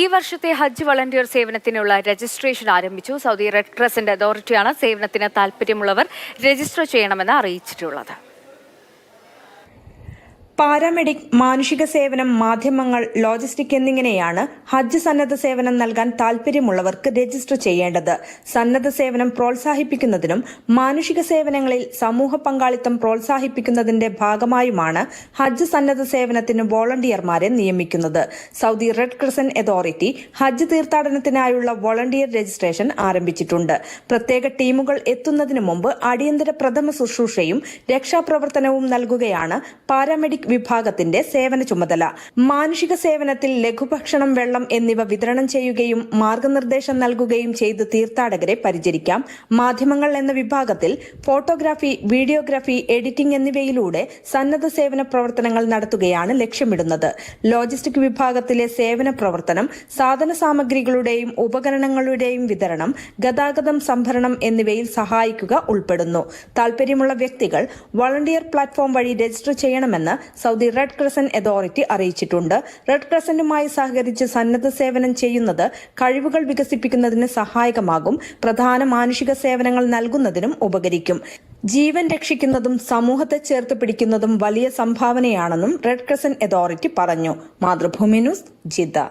ഈ വർഷത്തെ ഹജ്ജ് വളണ്ടിയർ സേവനത്തിനുള്ള രജിസ്ട്രേഷൻ ആരംഭിച്ചു. സൗദി റെഡ് ക്രസന്റ് അതോറിറ്റിയാണ് സേവനത്തിന് താൽപ്പര്യമുള്ളവർ രജിസ്റ്റർ ചെയ്യണമെന്ന് അറിയിച്ചിട്ടുള്ളത്. പാരാമെഡിക് മാനുഷിക സേവനം മാധ്യമങ്ങൾ ലോജിസ്റ്റിക് എന്നിങ്ങനെയാണ് ഹജ്ജ് സന്നദ്ധ സേവനം നൽകാൻ താൽപര്യമുള്ളവർക്ക് രജിസ്റ്റർ ചെയ്യേണ്ടത്. സന്നദ്ധ സേവനം പ്രോത്സാഹിപ്പിക്കുന്നതിനും മാനുഷിക സേവനങ്ങളിൽ സമൂഹ പങ്കാളിത്തം പ്രോത്സാഹിപ്പിക്കുന്നതിന്റെ ഭാഗമായുമാണ് ഹജ്ജ് സന്നദ്ധ സേവനത്തിന് വോളണ്ടിയർമാരെ നിയമിക്കുന്നത്. Saudi Red Crescent Authority Hajj തീർത്ഥാടനത്തിനായുള്ള volunteer registration ആരംഭിച്ചിട്ടുണ്ട്. പ്രത്യേക ടീമുകൾ എത്തുന്നതിന് മുമ്പ് അടിയന്തര പ്രഥമ ശുശ്രൂഷയും രക്ഷാപ്രവർത്തനവും നൽകുകയാണ് പാരാമെഡിക് വിഭാഗത്തിന്റെ സേവന ചുമതല. മാനുഷിക സേവനത്തിൽ ലഘുഭക്ഷണം വെള്ളം എന്നിവ വിതരണം ചെയ്യുകയും മാർഗനിർദ്ദേശം നൽകുകയും ചെയ്ത് തീർത്ഥാടകരെ പരിചരിക്കാം. മാധ്യമങ്ങൾ എന്ന വിഭാഗത്തിൽ ഫോട്ടോഗ്രാഫി വീഡിയോഗ്രാഫി എഡിറ്റിംഗ് എന്നിവയിലൂടെ സന്നദ്ധ സേവന പ്രവർത്തനങ്ങൾ നടത്തുകയാണ് ലക്ഷ്യമിടുന്നത്. ലോജിസ്റ്റിക് വിഭാഗത്തിലെ സേവന പ്രവർത്തനം സാധന സാമഗ്രികളുടെയും ഉപകരണങ്ങളുടെയും വിതരണം ഗതാഗതം സംഭരണം എന്നിവയിൽ സഹായിക്കുക ഉൾപ്പെടുന്നു. താൽപര്യമുള്ള വ്യക്തികൾ വളണ്ടിയർ പ്ലാറ്റ്ഫോം വഴി രജിസ്റ്റർ ചെയ്യണമെന്ന് സൗദി റെഡ് ക്രസന്റ് അതോറിറ്റി അറിയിച്ചിട്ടുണ്ട്. റെഡ് ക്രസന്റുമായി സഹകരിച്ച് സന്നദ്ധ സേവനം ചെയ്യുന്നത് കഴിവുകൾ വികസിപ്പിക്കുന്നതിന് സഹായകമാകും. പ്രധാന മാനുഷിക സേവനങ്ങൾ നൽകുന്നതിനും ഉപകരിക്കും. ജീവൻ രക്ഷിക്കുന്നതും സമൂഹത്തെ ചേർത്ത് പിടിക്കുന്നതും വലിയ സംഭാവനയാണെന്നും റെഡ് ക്രസന്റ് അതോറിറ്റി പറഞ്ഞു. Mathrubhumi news Jeddah.